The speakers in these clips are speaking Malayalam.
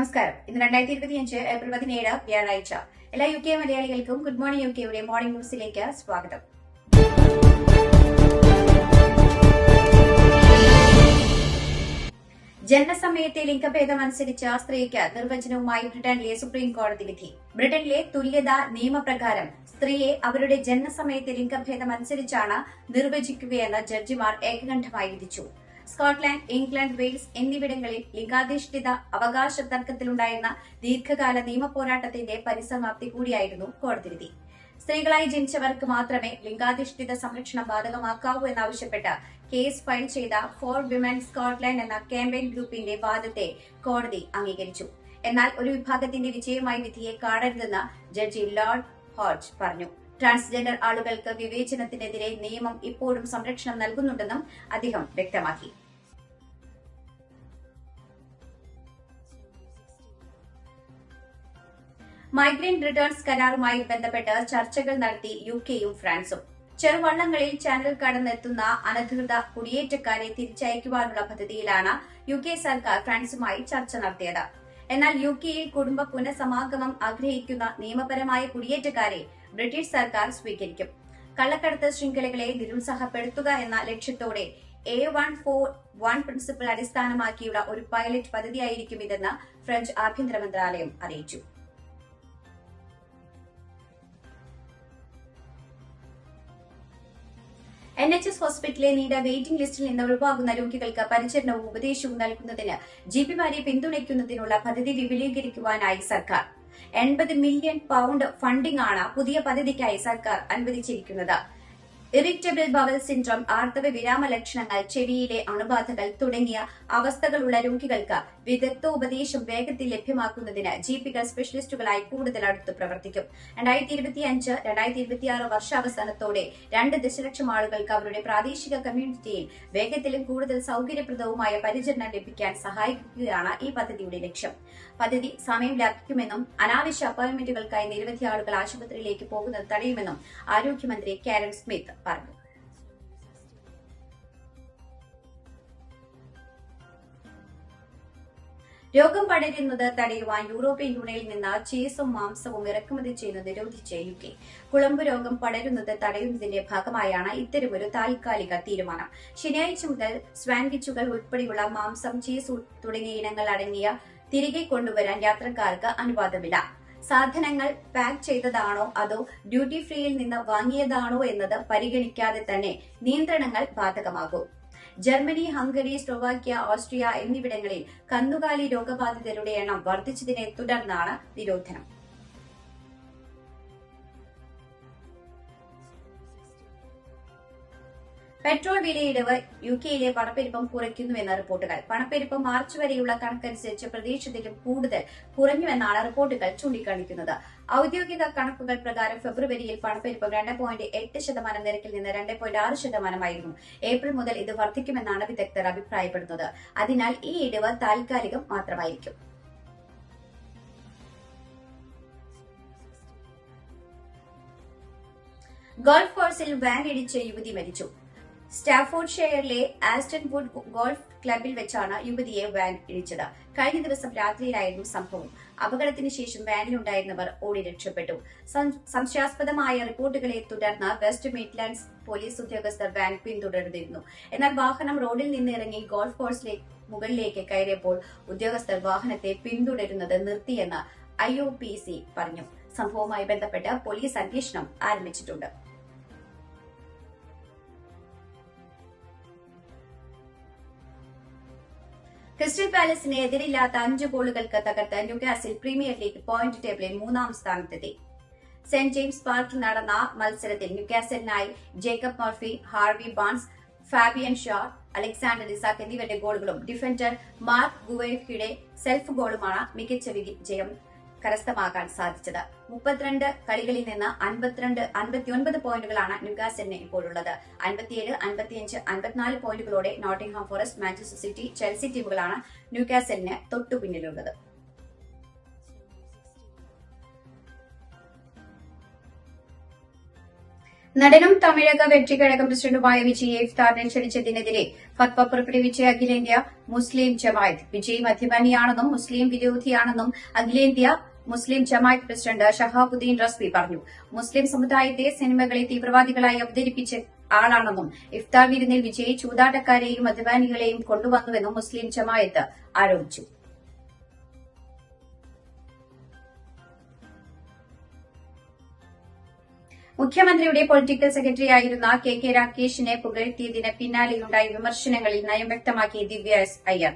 നമസ്കാരം. ഇന്ന് രണ്ടായിരത്തി ഇരുപത്തിയഞ്ച് ഏപ്രിൽ പതിനേഴ് വ്യാഴാഴ്ച. എല്ലാ യു കെ മലയാളികൾക്കും ഗുഡ് മോർണിംഗ് യു കെയുടെ മോർണിംഗ് ന്യൂസിലേക്ക് സ്വാഗതം. ജനനസമയത്തെ ലിംഗഭേദം അനുസരിച്ച് സ്ത്രീക്ക് നിർവചനവുമായി ബ്രിട്ടനിലെ സുപ്രീം കോടതി വിധി. ബ്രിട്ടനിലെ തുല്യതാ നിയമപ്രകാരം സ്ത്രീയെ അവരുടെ ജനനസമയത്തെ ലിംഗഭേദം അനുസരിച്ചാണ് നിർവചിക്കുകയെന്ന് ജഡ്ജിമാർ ഏകകണ്ഠമായി വിധിച്ചു. സ്കോട്ട്ലാൻഡ് ഇംഗ്ലണ്ട് വെയിൽസ് എന്നിവിടങ്ങളിൽ ലിംഗാധിഷ്ഠിത അവകാശ തർക്കത്തിലുണ്ടായിരുന്ന ദീർഘകാല നിയമ പോരാട്ടത്തിന്റെ പരിസമാപ്തി കൂടിയായിരുന്നു കോടതി വിധി സ്ത്രീകളായി ജനിച്ചവർക്ക് മാത്രമേ ലിംഗാധിഷ്ഠിത സംരക്ഷണം ബാധകമാക്കാവൂ എന്നാവശ്യപ്പെട്ട് കേസ് ഫയൽ ചെയ്ത ഫോർ വിമൻ സ്കോട്ട്ലാൻഡ് എന്ന ക്യാമ്പയിൻ ഗ്രൂപ്പിന്റെ വാദത്തെ കോടതി അംഗീകരിച്ചു. എന്നാൽ ഒരു വിഭാഗത്തിന്റെ വിജയമായി വിധിയെ കാണരുതെന്ന് ജഡ്ജി ലോർഡ് ഹോഡ്ജ് പറഞ്ഞു. ട്രാൻസ്ജെൻഡർ ആളുകൾക്ക് വിവേചനത്തിനെതിരെ നിയമം ഇപ്പോഴും സംരക്ഷണം നൽകുന്നുണ്ടെന്നും അദ്ദേഹം വ്യക്തമാക്കി. മൈഗ്രന്റ് റിട്ടേൺസ് കരാറുമായി ബന്ധപ്പെട്ട് ചർച്ചകൾ നടത്തി യു കെയും ഫ്രാൻസും. ചെറുവള്ളങ്ങളിൽ ചാനൽ കടന്നെത്തുന്ന അനധികൃത കുടിയേറ്റക്കാരെ തിരിച്ചയക്കുവാനുള്ള പദ്ധതിയിലാണ് യു കെ സർക്കാർ ഫ്രാൻസുമായി ചർച്ച നടത്തിയത്. എന്നാൽ യു കെയിൽ കുടുംബ പുനഃസമാഗമം ആഗ്രഹിക്കുന്ന നിയമപരമായ കുടിയേറ്റക്കാരെ ബ്രിട്ടീഷ് സർക്കാർ സ്വീകരിക്കും. കള്ളക്കടത്ത് ശൃംഖലകളെ നിരുത്സാഹപ്പെടുത്തുക എന്ന ലക്ഷ്യത്തോടെ A one four one principle അടിസ്ഥാനമാക്കിയുള്ള ഒരു പൈലറ്റ് പദ്ധതിയായിരിക്കും ഇതെന്ന് ഫ്രഞ്ച് ആഭ്യന്തര മന്ത്രാലയം അറിയിച്ചു. എൻ എച്ച് എസ് ഹോസ്പിറ്റലിലെ നീണ്ട വെയിറ്റിംഗ് ലിസ്റ്റിൽ നിന്ന് ഒഴിവാകുന്ന രോഗികൾക്ക് പരിചരണവും ഉപദേശവും നൽകുന്നതിന് ജിപിമാരെ പിന്തുണയ്ക്കുന്നതിനുള്ള പദ്ധതി വിപുലീകരിക്കുവാനായി സർക്കാർ എൺപത് മില്യൺ പൗണ്ട് ഫണ്ടിംഗ് ആണ് പുതിയ പദ്ധതിക്കായി സർക്കാർ അനുവദിച്ചിരിക്കുന്നത്. ഇറിറ്റബിൾ ബവൽ സിൻഡ്രോം ആർത്തവ വിരാമ ലക്ഷണങ്ങൾ ചെവിയിലെ അണുബാധകൾ തുടങ്ങിയ അവസ്ഥകളുള്ള രോഗികൾക്ക് വിദഗ്ധോപദേശം വേഗത്തിൽ ലഭ്യമാക്കുന്നതിന് ജിപികൾ സ്പെഷ്യലിസ്റ്റുകളായി കൂടുതൽ അടുത്ത് പ്രവർത്തിക്കും. രണ്ടായിരത്തി ഇരുപത്തി അഞ്ച് രണ്ടായിരത്തി ഇരുപത്തിയാറ് വർഷാവസാനത്തോടെ രണ്ട് ദശലക്ഷം ആളുകൾക്ക് അവരുടെ പ്രാദേശിക കമ്മ്യൂണിറ്റിയിൽ വേഗത്തിലും കൂടുതൽ സൗകര്യപ്രദവുമായ പരിചരണം ലഭിക്കാൻ സഹായിക്കുകയാണ് ഈ പദ്ധതിയുടെ ലക്ഷ്യം. പദ്ധതി സമയം ലാഭിക്കുമെന്നും അനാവശ്യ അപ്പോയിന്റ്മെന്റുകൾക്കായി നിരവധി ആളുകൾ ആശുപത്രിയിലേക്ക് പോകുന്നത് തടയുമെന്നും ആരോഗ്യമന്ത്രി കാരൻ സ്മിത്ത് പറഞ്ഞു. രോഗം പടരുന്നത് തടയുവാൻ യൂറോപ്യൻ യൂണിയനിൽ നിന്ന് ചീസും മാംസവും ഇറക്കുമതി ചെയ്യുന്നത് നിരോധിച്ച യു കെ. കുളമ്പ് രോഗം പടരുന്നത് തടയുന്നതിന്റെ ഭാഗമായാണ് ഇത്തരമൊരു താൽക്കാലിക തീരുമാനം. ശനിയാഴ്ച മുതൽ സ്വാൻവിച്ചുകൾ ഉൾപ്പെടെയുള്ള മാംസം ചീസ് തുടങ്ങിയ ഇനങ്ങൾ അടങ്ങിയ തിരികെ കൊണ്ടുവരാൻ യാത്രക്കാർക്ക് അനുവാദമില്ല. സാധനങ്ങൾ പാക്ക് ചെയ്തതാണോ അതോ ഡ്യൂട്ടി ഫ്രീയിൽ നിന്ന് വാങ്ങിയതാണോ എന്നത് പരിഗണിക്കാതെ തന്നെ നിയന്ത്രണങ്ങൾ ബാധകമാകും. ജർമ്മനി ഹംഗറി സ്ലോവാക്യ ഓസ്ട്രിയ എന്നിവിടങ്ങളിൽ കന്നുകാലി രോഗബാധിതരുടെ എണ്ണം വർദ്ധിച്ചതിനെ തുടർന്നാണ് നിരോധനം. പെട്രോൾ വിലയിടിവ് യു കെയിലെ പണപ്പെരുപ്പം കുറയ്ക്കുന്നുവെന്ന റിപ്പോർട്ടുകൾ. പണപ്പെരുപ്പം മാർച്ച് വരെയുള്ള കണക്കനുസരിച്ച് പ്രതീക്ഷിച്ചതിലും കൂടുതൽ കുറഞ്ഞുവെന്നാണ് റിപ്പോർട്ടുകൾ ചൂണ്ടിക്കാണിക്കുന്നത്. ഔദ്യോഗിക കണക്കുകൾ പ്രകാരം ഫെബ്രുവരിയിൽ പണപ്പെരുപ്പം രണ്ട് പോയിന്റ് എട്ട് ശതമാനം നിരക്കിൽ നിന്ന് രണ്ട് പോയിന്റ് ആറ് ശതമാനമായിരുന്നു. ഏപ്രിൽ മുതൽ ഇത് വർദ്ധിക്കുമെന്നാണ് വിദഗ്ധർ അഭിപ്രായപ്പെടുന്നത്. അതിനാൽ ഈ ഇടിവ് താൽക്കാലികം മാത്രമായിരിക്കും. ഗോൾഫ് കോഴ്സിൽ വാൻ ഇടിച്ച് യുവതി മരിച്ചു. സ്റ്റാഫോർഡ് ഷെയറിലെ ആസ്റ്റൺ വുഡ് ഗോൾഫ് ക്ലബിൽ വെച്ചാണ് യുവതിയെ വാൻ ഇടിച്ചത്. കഴിഞ്ഞ ദിവസം രാത്രിയിലായിരുന്നു സംഭവം. അപകടത്തിന് ശേഷം വാനിലുണ്ടായിരുന്നവർ ഓടി രക്ഷപ്പെട്ടു. സംശയാസ്പദമായ റിപ്പോർട്ടുകളെ തുടർന്ന് വെസ്റ്റ് മിഡ്ലാൻഡ്സ് പോലീസ് ഉദ്യോഗസ്ഥർ വാൻ പിന്തുടർന്നിരുന്നു. എന്നാൽ വാഹനം റോഡിൽ നിന്ന് ഇറങ്ങി ഗോൾഫ് കോഴ്സിലേക്ക് മുകളിലേക്ക് കയറിയപ്പോൾ ഉദ്യോഗസ്ഥർ വാഹനത്തെ പിന്തുടരുന്നത് നിർത്തിയെന്ന് ഐ പറഞ്ഞു. സംഭവവുമായി ബന്ധപ്പെട്ട് പോലീസ് അന്വേഷണം ആരംഭിച്ചിട്ടുണ്ട്. ക്രിസ്റ്റൽ പാലസിന് എതിരില്ലാത്ത അഞ്ച് ഗോളുകൾക്ക് തകർത്ത് ന്യൂകാസിൽ പ്രീമിയർ ലീഗ് പോയിന്റ് ടേബിളിൽ മൂന്നാം സ്ഥാനത്തെത്തി. സെന്റ് ജെയിംസ് പാർക്കിൽ നടന്ന മത്സരത്തിൽ ന്യൂകാസലിനായി Jacob Murphy Harvey Barnes Fabian Shah Alexander Isak എന്നിവരുടെ ഗോളുകളും ഡിഫൻഡർ മാർക്ക് ഗുവേഫിയുടെ സെൽഫ് ഗോളുമാണ് മികച്ച വിജയം കരസ്ഥമാക്കാൻ സാധിച്ചത്. മുപ്പത്തിരണ്ട് കളികളിൽ നിന്ന് അൻപത്തിരണ്ട് അൻപത്തിയൊൻപത് പോയിന്റുകളാണ് ന്യൂകാസലിന് ഇപ്പോഴുള്ളത്. അൻപത്തിയേഴ് അൻപത്തിയഞ്ച് അൻപത്തിനാല് പോയിന്റുകളോടെ Nottingham Forest Manchester City Chelsea ടീമുകളാണ് ന്യൂകാസലിന് തൊട്ടു പിന്നിലുള്ളത്. നടനും തമിഴക വെற்றிക്കഴകം പ്രസിഡന്റുമായ വിജയ് ഇഫ്താറിനെ ക്ഷണിച്ചതിനെതിരെ ഫത്വ പുറപ്പെടുവിച്ച അഖിലേന്ത്യ മുസ്ലിം ജമായത്ത് വിജയ് മദ്യപാനിയാണെന്നും മുസ്ലിം വിരോധിയാണെന്നും അഖിലേന്ത്യാ മുസ്ലിം ജമായത്ത് പ്രസിഡന്റ് ഷഹാബുദ്ദീൻ റസ്വി പറഞ്ഞു. മുസ്ലിം സമുദായത്തെ സിനിമകളെ തീവ്രവാദികളായി അവതരിപ്പിച്ച ആളാണെന്നും ഇഫ്താർ വിരുന്നിൽ വിജയ് ചൂതാട്ടക്കാരെയും അധ്വാനികളെയും കൊണ്ടുവന്നുവെന്നും മുസ്ലിം ജമായത്ത് ആരോപിച്ചു. മുഖ്യമന്ത്രിയുടെ പൊളിറ്റിക്കൽ സെക്രട്ടറിയായിരുന്ന കെ കെ രാകേഷിനെ പുകഴ്ത്തിയതിന് പിന്നാലെയുണ്ടായ വിമർശനങ്ങളിൽ നയം വ്യക്തമാക്കി ദിവ്യ എസ് അയ്യർ.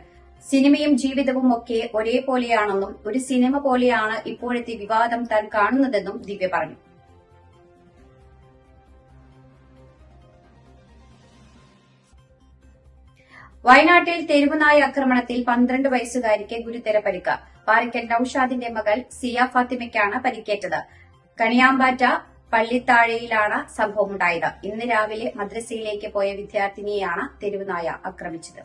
സിനിമയും ജീവിതവും ഒക്കെ ഒരേപോലെയാണെന്നും ഒരു സിനിമ പോലെയാണ് ഇപ്പോഴത്തെ വിവാദം താൻ കാണുന്നതെന്നും ദിവ്യ പറഞ്ഞു. വയനാട്ടിൽ തെരുവുനായ ആക്രമണത്തിൽ പന്ത്രണ്ട് വയസ്സുകാരിക്ക് ഗുരുതര പരിക്ക്. പാറിക്കൽ നൌഷാദിന്റെ മകൾ സിയ ഫാത്തിമയ്ക്കാണ് പരിക്കേറ്റത്. കണിയാമ്പാറ്റ പള്ളിത്താഴയിലാണ് സംഭവമുണ്ടായത്. ഇന്ന് രാവിലെ മദ്രസയിലേക്ക് പോയ വിദ്യാർത്ഥിനിയെയാണ് തെരുവുനായ ആക്രമിച്ചത്.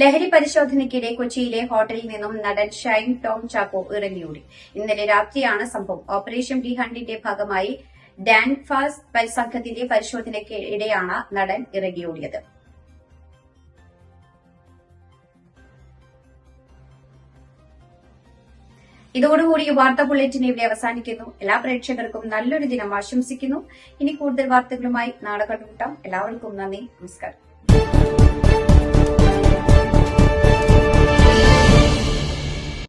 ലഹരി പരിശോധനയ്ക്കിടെ കൊച്ചിയിലെ ഹോട്ടലിൽ നിന്നും നടൻ ഷൈൻ ടോം ചാക്കോ ഇറങ്ങിയോടി. ഇന്നലെ രാത്രിയാണ് സംഭവം. ഓപ്പറേഷൻ ഡി ഹണ്ടിന്റെ ഭാഗമായി ഡാൻഫാസ് സംഘത്തിന്റെ പരിശോധനയ്ക്കിടെയാണ് നടൻ ഇറങ്ങിയോടിയത്. ഇതോടുകൂടി വാർത്താ ബുള്ളറ്റിൻ ഇവിടെ അവസാനിക്കുന്നു. എല്ലാ പ്രേക്ഷകർക്കും നല്ലൊരു ദിനം ആശംസിക്കുന്നു. ഇനി കൂടുതൽ വാർത്തകളുമായി നാളെ കണ്ടുമുട്ടാം. എല്ലാവർക്കും നന്ദി. നമസ്കാരം.